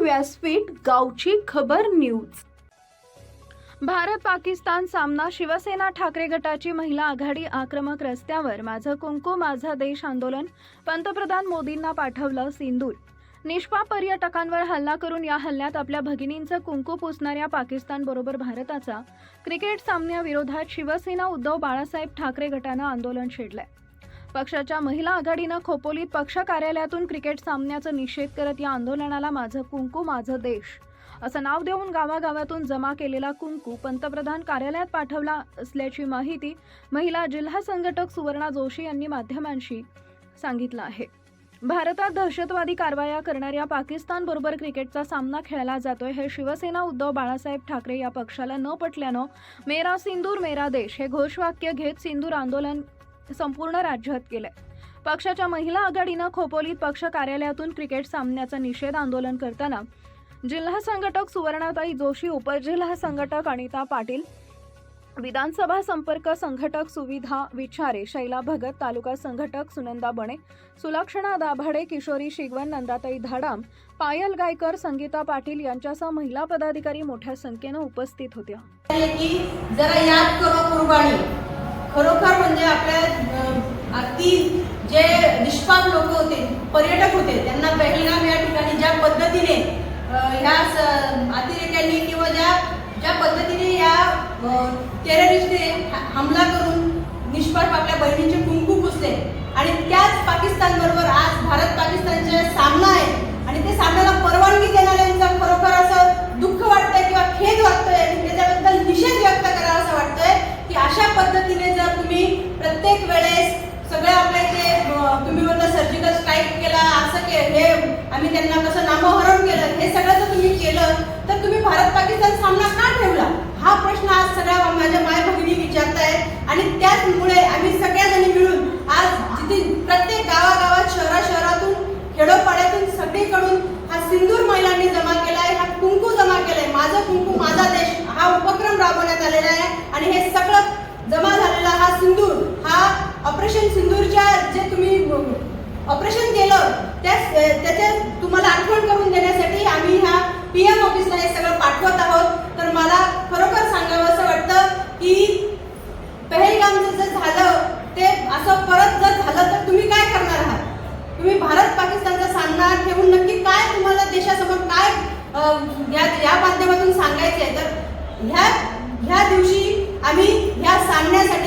व्यासपीठ गावची खबर न्यूज. भारत पाकिस्तान सामना शिवसेना ठाकरे गटाची महिला आघाडी आक्रमक रस्त्यावर माझं कुंकू माझा देश आंदोलन पंतप्रधान मोदींना पाठवलं सिंदूर. निष्पा पर्यटकांवर हल्ला करून या हल्ल्यात आपल्या भगिनींचं कुंकू पुसणाऱ्या पाकिस्तानबरोबर भारताचा क्रिकेट सामन्याविरोधात शिवसेना उद्धव बाळासाहेब ठाकरे गटानं आंदोलन छेडलंय. पक्षाच्या महिला आघाडीनं खोपोलीत पक्ष कार्यालयातून क्रिकेट सामन्याचा निषेध करत या आंदोलनाला माझं कुंकू माझं देश. असं नाव देऊन गावागावातून जमा केलेला कुंकू पंतप्रधान कार्यालयात पाठवला असल्याची माहिती महिला जिल्हा संघटक सुवर्णा जोशी यांनी माध्यमांशी सांगितलं आहे. भारतात दहशतवादी कारवाया करणाऱ्या पाकिस्तानबरोबर क्रिकेटचा सामना खेळला जातोय. हे शिवसेना उद्धव बाळासाहेब ठाकरे या पक्षाला न पटल्यानं मेरा सिंदूर मेरा देश हे घोषवाक्य घेत सिंदूर आंदोलन संपूर्ण राज्यात केलंय. पक्षाच्या महिला आघाडीनं खोपोलीत पक्ष कार्यालयातून क्रिकेट सामन्याचा निषेध आंदोलन करताना जिल्हा संघटक सुवर्णाताई जोशी उपजिल्हा संघटक अनिता पाटील विधानसभा संपर्क संघटक सुविधा विचारे शैला भगत तालुका संघटक सुनंदा बणे सुलक्षणा दाभाडे किशोरी शिगवन नंदाताई धाडाम पायल गायकर संगीता पाटील यांच्यासह महिला पदाधिकारी मोठ्या संख्येनं उपस्थित होत्या. जरा याद करो कुर्बानी. खरोखर म्हणजे आपल्या अं, अगदी जे निष्पाप लोक होते पर्यटक होते त्यांना पहिलगाम या ठिकाणी ज्या पद्धतीने ह्या स- अतिरेक्यांनी किंवा ज्या ज्या पद्धतीने या टेररिस्टने हमला करून निष्पाप आपल्या बहिणींचे कुंकू पुसले आणि त्याच पाकिस्तान बरोबर आज भारत पाकिस्तानचे सामना आहे आणि ते सामन्याला परवानगी देणाऱ्यांचं खरोखर असं दुःख वाटतंय किंवा खेद वाटतोय आणि त्याच्याबद्दल निषेध व्यक्त करावा असं वाटतोय की अशा पद्धतीने जर तुम्ही प्रत्येक वेळेस सगळे आपल्या इथे अं, तुम्ही म्हणता सर्जिकल स्ट्राईक केला असं के हे आम्ही त्यांना कसं नामोहरण केलं हे सगळं जर तुम्ही केलं तर तुम्ही भारत पाकिस्तान सामना का ठेवला? हा प्रश्न आज सगळ्या माझ्या माय भगिनी विचारतायत आणि त्याचमुळे आम्ही सगळ्याजणी मिळून आज जिथे प्रत्येक गावागावात शहरा शहरातून खेडोपाड्यातून सगळीकडून हा सिंदूर महिलांनी जमा केला आहे हा कुंकू जमा केलाय. माझं कुंकू माझा देश हा उपक्रम राबवण्यात आलेला आहे आणि हे सगळं जमा झालेला हा सिंदूर हा ऑपरेशन सिंदूरच्या जे तुम्ही ऑपरेशन केलं त्याच त्याच्या तुम्हाला आठवण करून देण्यासाठी आम्ही ह्या पी एम ऑफिसला हे सगळं पाठवत आहोत. तर मला खरोखर सांगावं असं वाटतं की पहलगामचं जर झालं ते असं परत जर झालं तर तुम्ही काय करणार आहात? तुम्ही भारत पाकिस्तानचा सामना ठेवून नक्की काय तुम्हाला देशासमोर काय या या माध्यमातून सांगायचे आहे तर ह्या ह्या दिवशी आम्ही ह्या सामन्यासाठी